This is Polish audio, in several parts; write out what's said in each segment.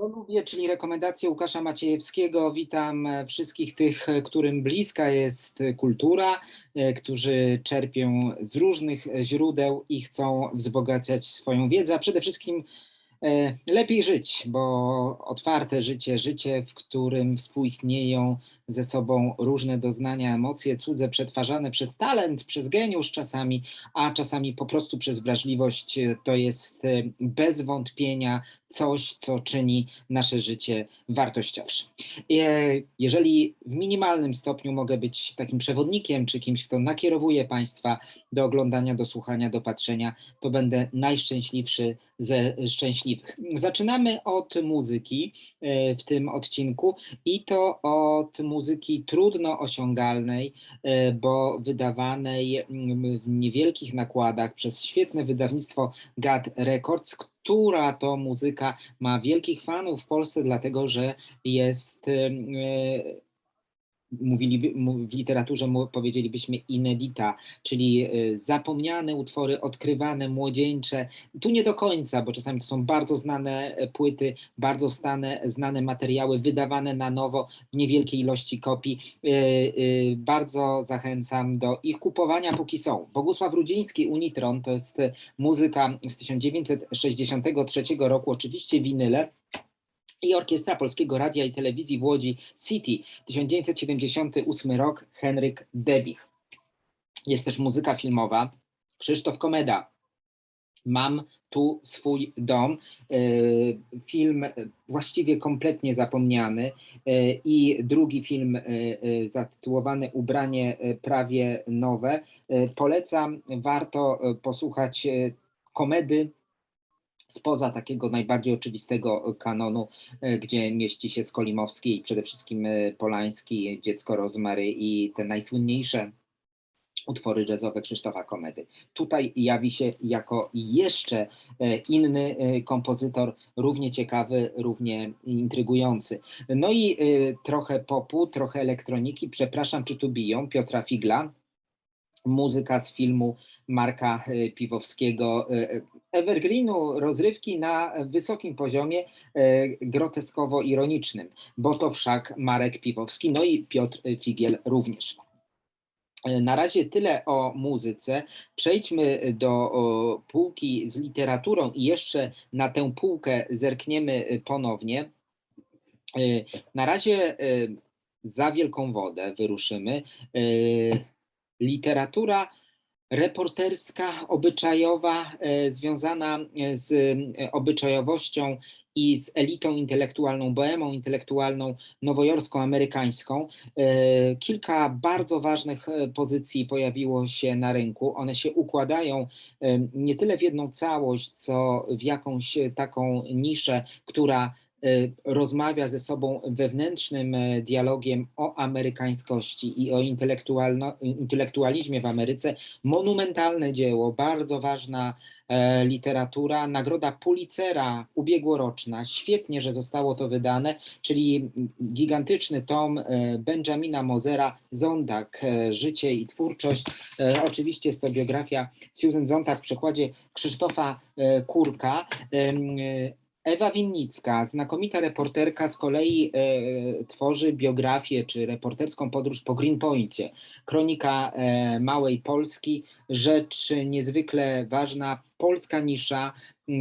To lubię, czyli rekomendacje Łukasza Maciejewskiego. Witam e, wszystkich tych, e, którym bliska jest e, kultura, którzy czerpią z różnych źródeł i chcą wzbogacać swoją wiedzę, a przede wszystkim lepiej żyć, bo otwarte życie, życie, w którym współistnieją ze sobą różne doznania, emocje cudze przetwarzane przez talent, przez geniusz czasami, a czasami po prostu przez wrażliwość, to jest bez wątpienia coś, co czyni nasze życie wartościowsze. Jeżeli w minimalnym stopniu mogę być takim przewodnikiem, czy kimś, kto nakierowuje Państwa do oglądania, do słuchania, do patrzenia, to będę najszczęśliwszy ze szczęśliwych. Zaczynamy od muzyki e, w tym odcinku i to od muzyki trudno osiągalnej, e, bo wydawanej w niewielkich nakładach przez świetne wydawnictwo GAD Records, która to muzyka ma wielkich fanów w Polsce, dlatego że jest e, mówili, w literaturze powiedzielibyśmy inedita, czyli e, zapomniane utwory, odkrywane, młodzieńcze. Tu nie do końca, bo czasami to są bardzo znane e, płyty, bardzo stane, znane materiały, wydawane na nowo w niewielkiej ilości kopii. Bardzo zachęcam do ich kupowania, póki są. Bogusław Rudziński, Unitron, to jest muzyka z 1963 roku, oczywiście winyle, i Orkiestra Polskiego Radia i Telewizji w Łodzi City 1978 rok Henryk Debich. Jest też muzyka filmowa Krzysztof Komeda. Mam tu swój dom. E, film właściwie kompletnie zapomniany e, i drugi film e, zatytułowany Ubranie prawie nowe. Polecam, warto posłuchać komedy spoza takiego najbardziej oczywistego kanonu, e, gdzie mieści się Skolimowski i przede wszystkim e, Polański, Dziecko Rozmary i te najsłynniejsze utwory jazzowe Krzysztofa Komedy. Tutaj jawi się jako jeszcze e, inny kompozytor, równie ciekawy, równie intrygujący. No i trochę popu, trochę elektroniki. Przepraszam, czy tu biją Piotra Figla, muzyka z filmu Marka Piwowskiego evergreenu rozrywki na wysokim poziomie e, groteskowo-ironicznym, bo to wszak Marek Piwowski, no i Piotr Figiel również. E, na razie tyle o muzyce. Przejdźmy do półki z literaturą i jeszcze na tę półkę zerkniemy ponownie. E, na razie za wielką wodę wyruszymy. Literatura reporterska, obyczajowa, e, związana e, z e, obyczajowością i z elitą intelektualną, bohemą intelektualną nowojorską, amerykańską. Kilka bardzo ważnych pozycji pojawiło się na rynku. One się układają nie tyle w jedną całość, co w jakąś taką niszę, która rozmawia ze sobą wewnętrznym e, dialogiem o amerykańskości i o intelektualizmie w Ameryce. Monumentalne dzieło, bardzo ważna e, literatura, nagroda Pulitzera ubiegłoroczna. Świetnie, że zostało to wydane, czyli gigantyczny tom e, Benjamina Mozera, Zondak, Życie i twórczość. Oczywiście jest to biografia Susan Zontag w przekładzie Krzysztofa Kurka. Ewa Winnicka, znakomita reporterka, z kolei e, tworzy biografię czy reporterską podróż po Greenpointie. Kronika e, Małej Polski, rzecz niezwykle ważna, polska nisza, e,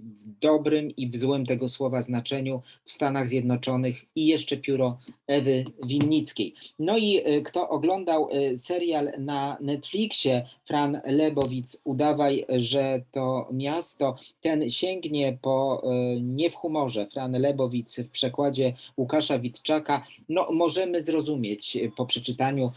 w dobrym i w złym tego słowa znaczeniu w Stanach Zjednoczonych i jeszcze pióro Ewy Winnickiej. No i e, kto oglądał e, serial na Netflixie Fran Lebowic Udawaj, że to miasto, ten sięgnie po e, nie w humorze Fran Lebowic w przekładzie Łukasza Witczaka. No możemy zrozumieć po przeczytaniu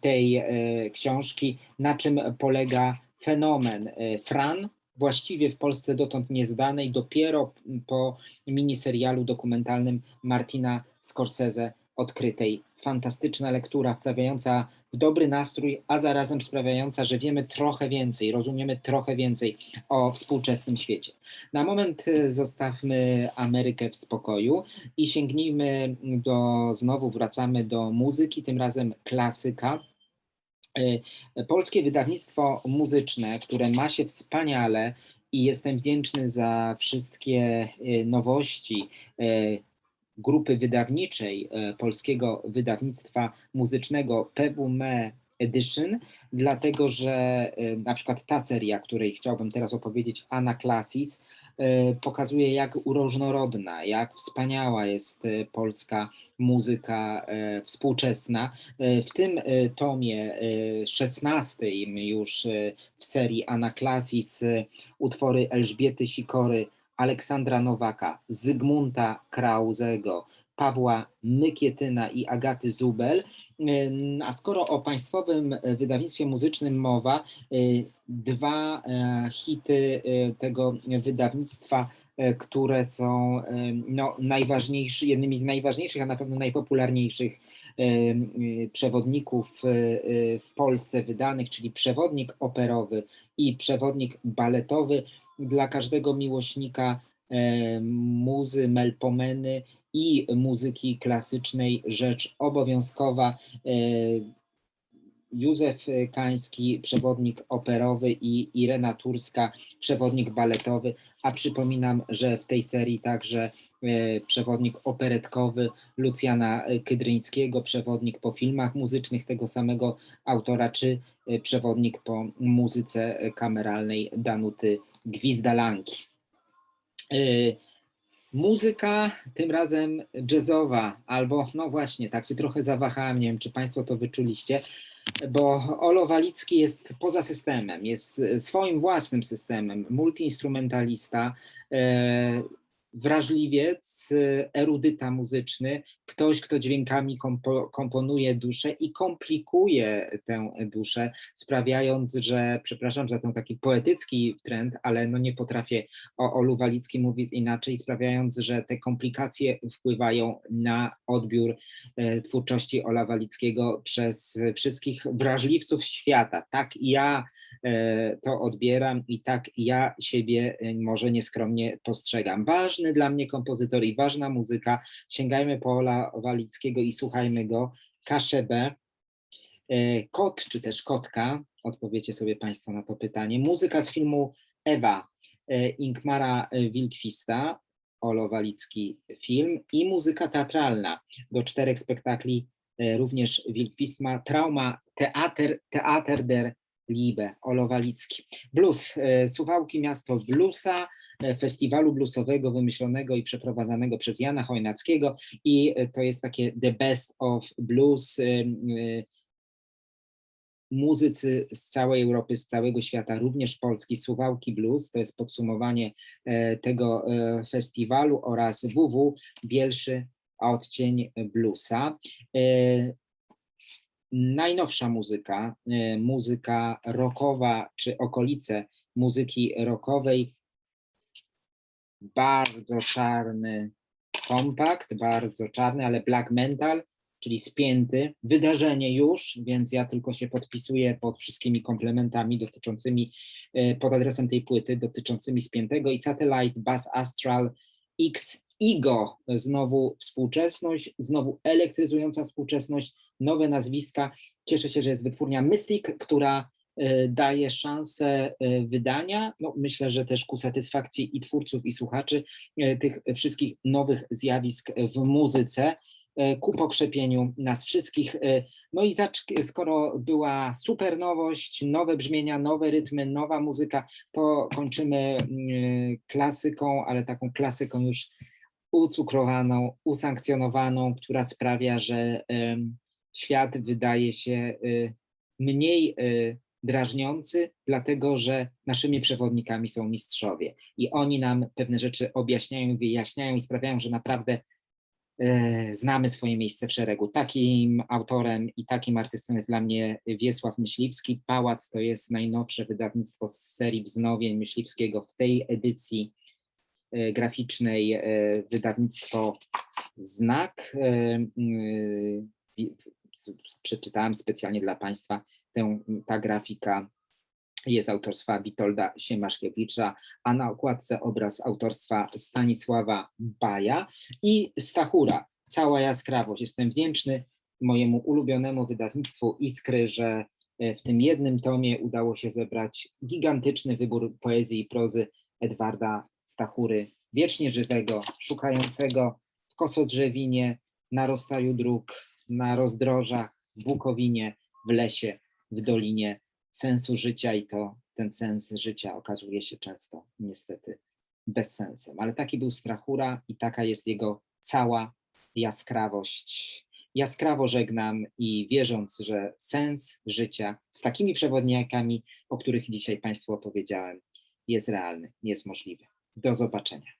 tej książki, na czym polega fenomen Fran, właściwie w Polsce dotąd nieznanej, dopiero po miniserialu dokumentalnym Martina Scorsese odkrytej. Fantastyczna lektura, wprawiająca w dobry nastrój, a zarazem sprawiająca, że wiemy trochę więcej, rozumiemy trochę więcej o współczesnym świecie. Na moment y, zostawmy Amerykę w spokoju i sięgnijmy do, znowu wracamy do muzyki, tym razem klasyka polskie wydawnictwo muzyczne, które ma się wspaniale i jestem wdzięczny za wszystkie y, nowości y, grupy wydawniczej y, Polskiego Wydawnictwa Muzycznego PWM Edition, dlatego że y, na przykład ta seria, której chciałbym teraz opowiedzieć, Anaklassis, y, pokazuje jak różnorodna, jak wspaniała jest y, polska muzyka współczesna. W tym tomie y, 16 już w serii Anaklassis y, utwory Elżbiety Sikory, Aleksandra Nowaka, Zygmunta Krauzego, Pawła Nykietyna i Agaty Zubel. A skoro o Państwowym Wydawnictwie Muzycznym mowa, y, dwa e, hity tego wydawnictwa, e, które są no, najważniejszy, jednymi z najważniejszych, a na pewno najpopularniejszych y, przewodników y, w Polsce wydanych, czyli przewodnik operowy i przewodnik baletowy. Dla każdego miłośnika e, muzy, melpomeny i muzyki klasycznej rzecz obowiązkowa. E, Józef Kański, przewodnik operowy i Irena Turska, przewodnik baletowy, a przypominam, że w tej serii także e, przewodnik operetkowy Lucjana Kydryńskiego, przewodnik po filmach muzycznych tego samego autora, czy e, przewodnik po muzyce kameralnej Danuty Gwizdalanki. E, Muzyka tym razem jazzowa, albo no właśnie, tak się trochę zawahałem, nie wiem, czy Państwo to wyczuliście, bo Olo Walicki jest poza systemem, jest swoim własnym systemem, multiinstrumentalista, e, wrażliwiec, e, erudyta muzyczny, ktoś, kto dźwiękami kompo, komponuje duszę i komplikuje tę duszę, sprawiając, że, przepraszam za ten taki poetycki trend, ale no nie potrafię o Olu Walickim mówić inaczej, sprawiając, że te komplikacje wpływają na odbiór e, twórczości Ola Walickiego przez wszystkich wrażliwców świata. Tak ja e, to odbieram i tak ja siebie może nieskromnie postrzegam. Ważny dla mnie kompozytor i ważna muzyka. Sięgajmy po Ola Walickiego i słuchajmy go. Kaszebę. E, Kot, czy też kotka, odpowiecie sobie Państwo na to pytanie. Muzyka z filmu Ewa e, Ingmara e, Wilkwista, Olo Walicki film i muzyka teatralna do czterech spektakli e, również Wilkwistma, Trauma, Teater, Teater der Liebe, Olo Walicki. Blues, e, Suwałki Miasto Bluesa, e, festiwalu bluesowego wymyślonego i przeprowadzanego przez Jana Chojnackiego i e, to jest takie the best of blues, muzycy z całej Europy, z całego świata, również Polski, Suwałki Blues, to jest podsumowanie tego festiwalu oraz WW Bielszy Odcień Bluesa. Najnowsza muzyka, e, muzyka rockowa czy okolice muzyki rockowej, bardzo czarny kompakt, bardzo czarny, ale black metal, czyli spięty. Wydarzenie już, więc ja tylko się podpisuję pod wszystkimi komplementami dotyczącymi, e, pod adresem tej płyty, dotyczącymi spiętego i Satellite Bass Astral X Igo, znowu współczesność, znowu elektryzująca współczesność, nowe nazwiska. Cieszę się, że jest wytwórnia Mystic, która e, daje szansę e, wydania. No, myślę, że też ku satysfakcji i twórców, i słuchaczy e, tych wszystkich nowych zjawisk w muzyce, ku pokrzepieniu nas wszystkich. No i skoro była super nowość, nowe brzmienia, nowe rytmy, nowa muzyka, to kończymy mm, klasyką, ale taką klasyką już ucukrowaną, usankcjonowaną, która sprawia, że świat wydaje się y, mniej y, drażniący, dlatego że naszymi przewodnikami są mistrzowie i oni nam pewne rzeczy objaśniają, wyjaśniają i sprawiają, że naprawdę e, znamy swoje miejsce w szeregu. Takim autorem i takim artystą jest dla mnie Wiesław Myśliwski. Pałac to jest najnowsze wydawnictwo z serii wznowień Myśliwskiego w tej edycji graficznej e, wydawnictwo Znak. E, Przeczytałem specjalnie dla Państwa tę, ta grafika jest autorstwa Witolda Siemaszkiewicza, a na okładce obraz autorstwa Stanisława Baja i Stachura. Cała jaskrawość. Jestem wdzięczny mojemu ulubionemu wydawnictwu Iskry, że e, w tym jednym tomie udało się zebrać gigantyczny wybór poezji i prozy Edwarda Stachury, wiecznie żywego, szukającego w kosodrzewinie, na rozstaju dróg, na rozdrożach, w Bukowinie, w lesie, w dolinie sensu życia i to ten sens życia okazuje się często niestety bezsensem. Ale taki był Strachura i taka jest jego cała jaskrawość. Jaskrawo żegnam i wierząc, że sens życia z takimi przewodnikami, o których dzisiaj Państwu opowiedziałem, jest realny, jest możliwy. Do zobaczenia.